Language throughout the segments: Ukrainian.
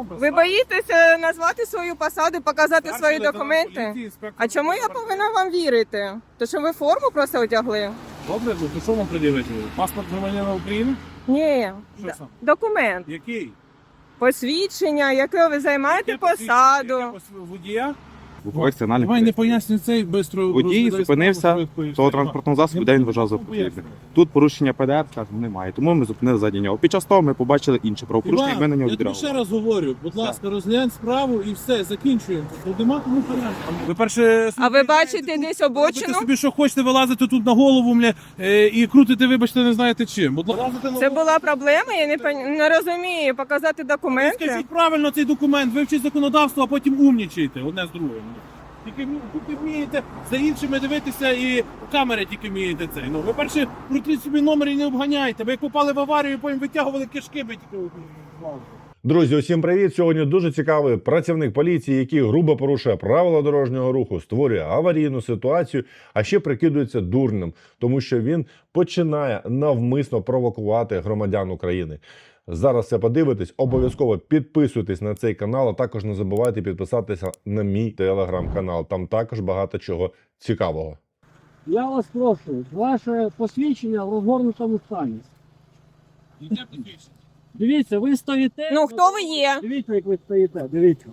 Ви боїтеся назвати свою посаду, показати свої документи? А чому я повинна вам вірити? То що ви форму просто одягли? Добре, то що вам пред'явити? Паспорт громадянина України? Ні, Що д- документ, Який? посвідчення, яке ви займаєте Яке посвідчення? посаду. Яке пос- Водія? Букових сигнальних Давай не пояснюй цей бистро. Водій зупинився того транспортного засобу, де він вважав за потрібне. Тут порушення ПДР, скажімо, немає, тому ми зупинили ззаді нього. Під час того ми побачили інше правопорушення, і ми на нього я тобі ще відреагували. раз говорю, будь ласка, розглянь справу і все, закінчуємо. Тут нема тому порядку. Ви перше А ви бачите десь обочину? собі, що хочете, вилазити тут на голову мля, е, і крутити, вибачте, не знаєте чим. Будь ласка, Це була проблема, я не, пон- не розумію. Показати документи. Скажіть правильно цей документ, вивчіть законодавство, а потім умнічайте одне з другим. Тільки, тільки вмієте за іншими дивитися і камери тільки вмієте цей. Ну, ви перше крутіть собі номер і не обганяйте. Ви як попали в аварію, потім витягували кишки, ви тільки. Друзі, усім привіт! Сьогодні дуже цікавий працівник поліції, який грубо порушує правила дорожнього руху, створює аварійну ситуацію, а ще прикидується дурним, тому що він починає навмисно провокувати громадян України. Зараз це подивитесь. Обов'язково підписуйтесь на цей канал, а також не забувайте підписатися на мій телеграм-канал. Там також багато чого цікавого. Я вас прошу, ваше посвідчення в розгорнутому стані. Дивіться, ви стоїте. Ну, хто ви є? Дивіться, як ви стоїте, дивіться.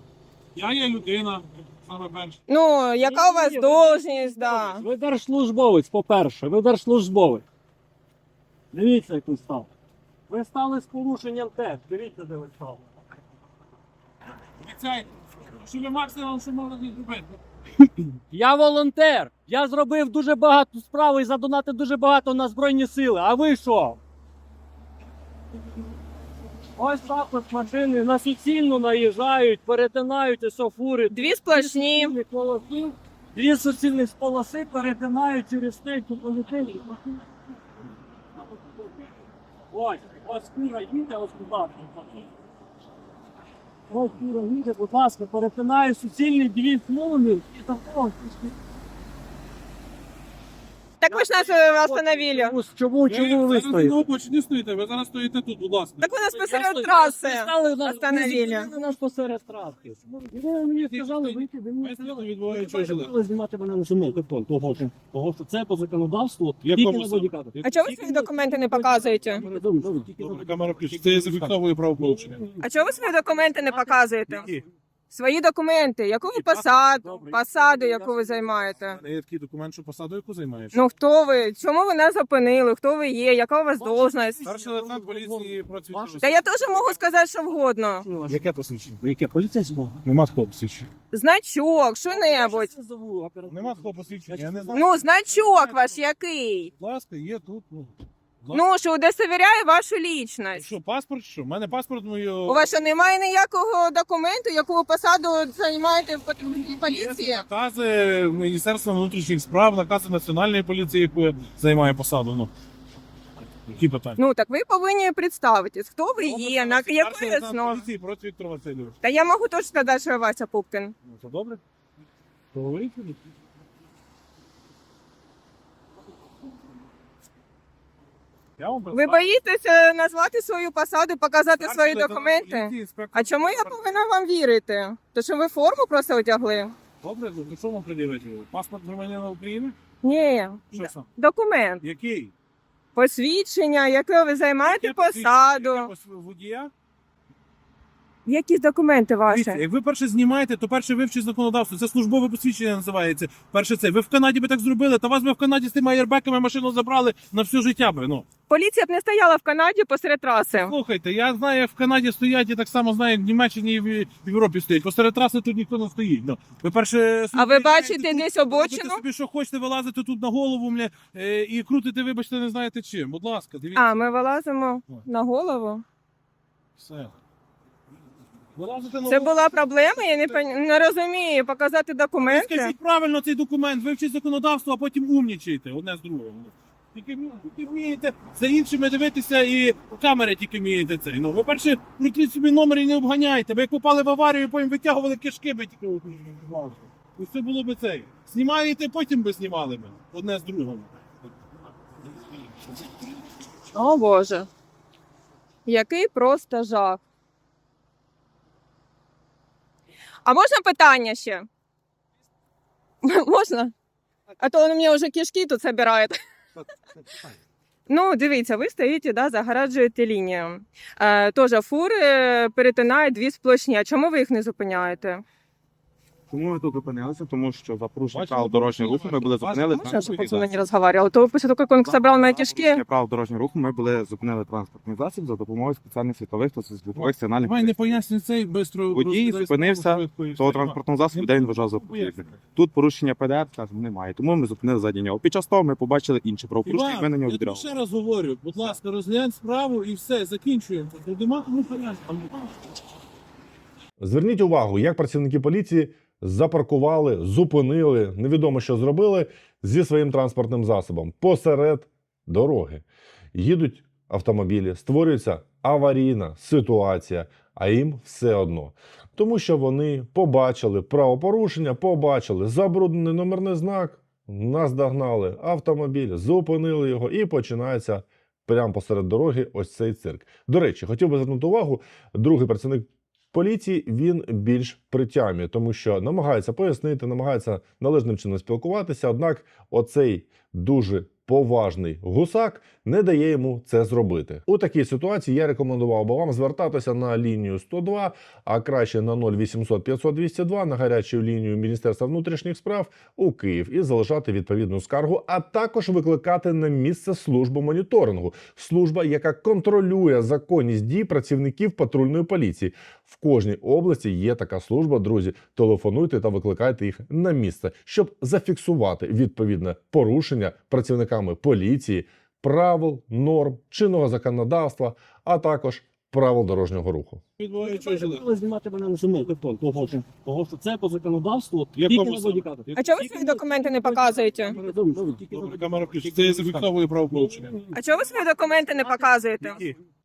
Я є людина, саме перше. Ну, яка у вас должність, да. Ви держслужбовець, по-перше, ви держслужбовець. Дивіться, як ви стали. Ви стали з порушенням теж. Дивіться, де ви стали. Обіцяйте, що ви максимум, що можна зробити. Я волонтер. Я зробив дуже багато справ і задонатив дуже багато на Збройні сили. А ви що? Ось так от машини на суцільну наїжджають, перетинають ось фури. Дві сплошні. суцільних полоси, Дві суцільних полоси перетинають через те, що полетить. Ось, ось кура їде, ось будь. Ось кура їде, будь ласка, перетинаю суцільні дві смуги і такого. Так ви ж нас е, остановили. Чому, чому, чому ви зараз стоїте? на обочині не стоїте, ви зараз стоїте тут, будь ласка. Так ви нас посеред траси остановили. ви нас посеред траси. Ви мені сказали вийти, ви мені ви знімати мене на телефон, того що, того що це по законодавству, тільки якому на саме? А чого ви свої документи не показуєте? Добре, добре, тільки на Добре, камера включить. Це зафіксовує правопорушення. А чого ви свої документи не показуєте? Які? Свої документи, яку ви Які? посаду, Добре. посаду, яку ви займаєте? У мене Є такий документ, що посаду яку займаєш? Ну хто ви? Чому ви нас зупинили? Хто ви є? Яка у вас должність? Старший лейтенант поліції працює. Та я теж можу сказати, що вгодно. Яке посвідчення? Яке поліцейського? Нема такого посвідчення. Значок, що-небудь. Нема такого посвідчення. Я не знаю. Ну, значок ваш який? Будь ласка, є тут. Ну, Ну, що удостоверяє вашу лічність. що, паспорт? Що? У мене паспорт мій. У вас що немає ніякого документу, яку посаду займаєте в поліції? Є накази Міністерства внутрішніх справ, накази Національної поліції, яку я займаю посаду. Ну, які питання? Ну так ви повинні представитись, хто ви є, на якої основі. поліції проти Віктора Васильовича. Та я можу теж сказати, що я Вася Пупкін. Ну, це добре? Поговоріть мені. Я вам Ви боїтеся назвати свою посаду, показати Старший свої лейтенант документи? поліції, інспектор А чому я повинна вам вірити? То що ви форму просто одягли? Добре, що вам пред'явити? Паспорт громадянина України? Ні, Що сам? документ, Який? посвідчення, яке ви займаєте Яке посвідчення? посаду. Яке Водія? Якісь документи Дивіться, ваші? як ви перше знімаєте, то перше вивчіть законодавство. Це службове посвідчення називається. Перше це. Ви в Канаді би так зробили, та вас би в Канаді з тими аєрбеками машину забрали на все життя би. Ну. Поліція б не стояла в Канаді посеред траси. Слухайте, я знаю, як в Канаді стоять, і так само знаю, як в Німеччині і в Європі стоять. Посеред траси тут ніхто не стоїть. Ну. Ви перше А ви бачите десь робите обочину? собі, що хочете, вилазити тут на голову мля, е, і крутите, вибачте, не знаєте чим. Будь ласка, дивіться. А, ми вилазимо на голову. Все. Вилазите на Це голову. була проблема, я не, пон- не розумію. Показати документи. Скажіть правильно цей документ, вивчіть законодавство, а потім умнічайте одне з другим. Тільки, тільки вмієте за іншими дивитися і камери тільки вмієте цей. Ну, ви перше крутіть собі номер і не обганяйте. Ви як попали в аварію, потім витягували кишки, би тільки і все було би цей. Знімаєте, потім би знімали би одне з другим. О Боже. Який просто жах. А можна питання ще? Можна? А то він мені вже кишки тут собирає. Ну, дивіться, ви стоїте, да, загораджуєте лінію. Е, Тоже фури перетинають дві сплошні. А чому ви їх не зупиняєте? Чому ми тут зупинилися? Тому що за порушення Бачите, правил дорожнього руху ми були зупинили щоб транспортний пацаны не разговаривал? То после того, как он собрал мои За порушення правил дорожнього руху ми були зупинили транспортний засіб за допомогою спеціальних світлових та звукових сигналів. Давай не пояснюй цей бистро. Водій зупинився Того транспортного засобу, де він вважав за потрібне. Тут порушення ПДР, скажімо, немає. Тому ми зупинили ззаді нього. Під час того ми побачили інші правопорушення, і ми на Іван, нього я тобі відреагували. ще раз говорю, будь ласка, розглянь справу і все, закінчуємо. Тут нема кому пояснити. Зверніть увагу, як працівники поліції запаркували, зупинили, невідомо що зробили зі своїм транспортним засобом посеред дороги. Їдуть автомобілі, створюється аварійна ситуація, а їм все одно. Тому що вони побачили правопорушення, побачили забруднений номерний знак, наздогнали автомобіль, зупинили його і починається прямо посеред дороги ось цей цирк. До речі, хотів би звернути увагу, другий працівник поліції він більш при тямі, тому що намагається пояснити, намагається належним чином спілкуватися. Однак, оцей дуже поважний гусак не дає йому це зробити. У такій ситуації я рекомендував би вам звертатися на лінію 102, а краще на 0800 500 202 на гарячу лінію Міністерства внутрішніх справ у Київ і залишати відповідну скаргу, а також викликати на місце службу моніторингу, служба, яка контролює законність дій працівників патрульної поліції. В кожній області є така служба, друзі. Телефонуйте та викликайте їх на місце, щоб зафіксувати відповідне порушення працівниками поліції, правил, норм, чинного законодавства, а також правил дорожнього руху. Ви знімати мене на самий телефон, того що, того що це по законодавству тільки на сам? а чого ви свої документи не показуєте? Добре, камера включить. Це зафіксовує правопорушення. А чого ви свої документи не показуєте?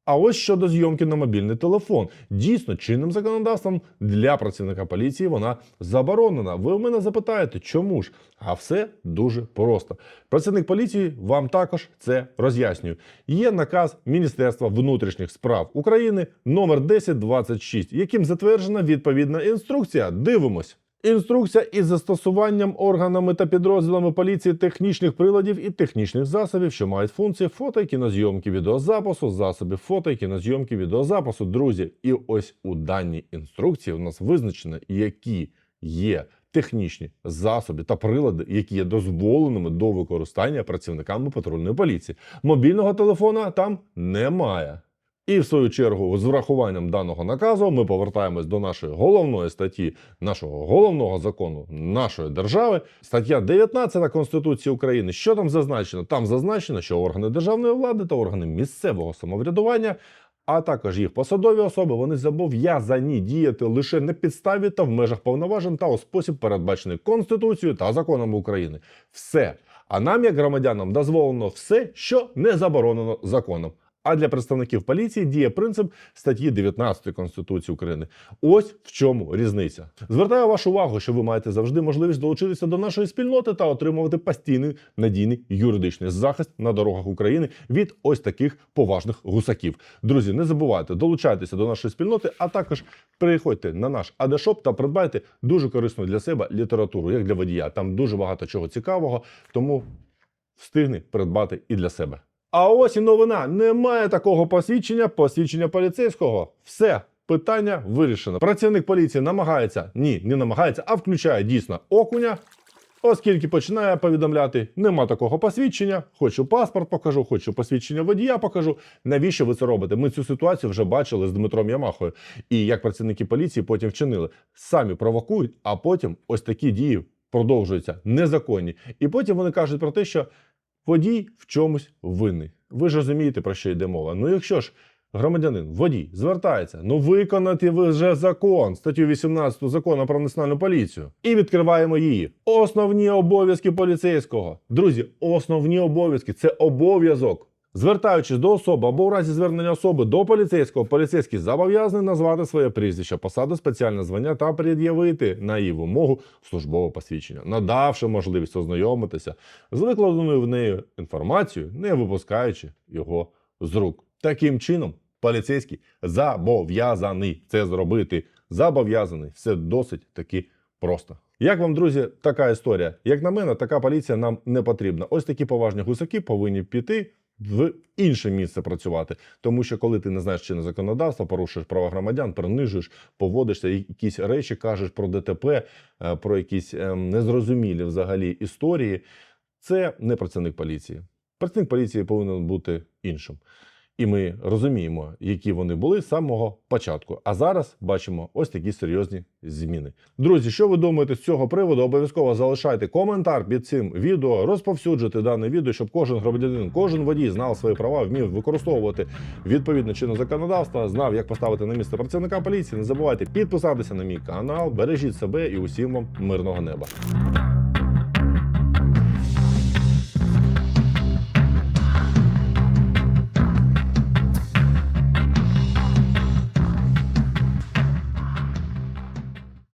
А ось щодо зйомки на мобільний телефон. Дійсно, чинним законодавством для працівника поліції вона заборонена. Ви в мене запитаєте, чому ж? А все дуже просто. Працівник поліції вам також це роз'яснює. Є наказ Міністерства внутрішніх справ України номер 1026, яким затверджена відповідна інструкція. Дивимось. Інструкція із застосуванням органами та підрозділами поліції технічних приладів і технічних засобів, що мають функції фото і кінозйомки відеозапису, засобів фото і кінозйомки відеозапису. Друзі, і ось у даній інструкції у нас визначено, які є технічні засоби та прилади, які є дозволеними до використання працівниками патрульної поліції. Мобільного телефона там немає. І в свою чергу, з врахуванням даного наказу, ми повертаємось до нашої головної статті, нашого головного закону нашої держави, стаття 19 Конституції України. Що там зазначено? Там зазначено, що органи державної влади та органи місцевого самоврядування, а також їх посадові особи, вони зобов'язані діяти лише на підставі та в межах повноважень та у спосіб, передбачений Конституцією та законами України. Все. А нам, як громадянам, дозволено все, що не заборонено законом. А для представників поліції діє принцип статті 19 Конституції України. Ось в чому різниця. Звертаю вашу увагу, що ви маєте завжди можливість долучитися до нашої спільноти та отримувати постійний надійний юридичний захист на дорогах України від ось таких поважних гусаків. Друзі, не забувайте долучайтеся до нашої спільноти, а також переходьте на наш адешоп та придбайте дуже корисну для себе літературу, як для водія. Там дуже багато чого цікавого, тому встигни придбати і для себе. А ось і новина. Немає такого посвідчення, посвідчення поліцейського. Все. Питання вирішено. Працівник поліції намагається, ні, не намагається, а включає дійсно окуня, оскільки починає повідомляти: нема такого посвідчення, хочу паспорт покажу, хочу посвідчення водія покажу. Навіщо ви це робите? Ми цю ситуацію вже бачили з Дмитром Ямахою. І як працівники поліції потім вчинили, самі провокують, а потім ось такі дії продовжуються незаконні. І потім вони кажуть про те, що водій в чомусь винний. Ви ж розумієте, про що йде мова. Ну, якщо ж громадянин, водій, звертається, ну виконати ви вже закон, статтю 18 закону про національну поліцію. І відкриваємо її. Основні обов'язки поліцейського. Друзі, основні обов'язки це обов'язок. Звертаючись до особи або в разі звернення особи до поліцейського, поліцейський зобов'язаний назвати своє прізвище, посаду, спеціальне звання та пред'явити на її вимогу службове посвідчення, надавши можливість ознайомитися з викладеною в неї інформацією, не випускаючи його з рук. Таким чином, поліцейський зобов'язаний це зробити зобов'язаний. Все досить таки просто. Як вам, друзі, така історія? Як на мене, така поліція нам не потрібна. Ось такі поважні гусаки повинні піти в інше місце працювати. Тому що коли ти не знаєш чинне законодавство, порушуєш права громадян, принижуєш, поводишся, якісь речі кажеш про ДТП, е, про якісь ем, незрозумілі взагалі історії, це не працівник поліції. Працівник поліції повинен бути іншим. І ми розуміємо, які вони були з самого початку. А зараз бачимо ось такі серйозні зміни. Друзі, що ви думаєте з цього приводу? Обов'язково залишайте коментар під цим відео, розповсюджуйте дане відео, щоб кожен громадянин, кожен водій знав свої права, вмів використовувати відповідно чинне законодавство, знав, як поставити на місце працівника поліції. Не забувайте підписатися на мій канал, бережіть себе і усім вам мирного неба.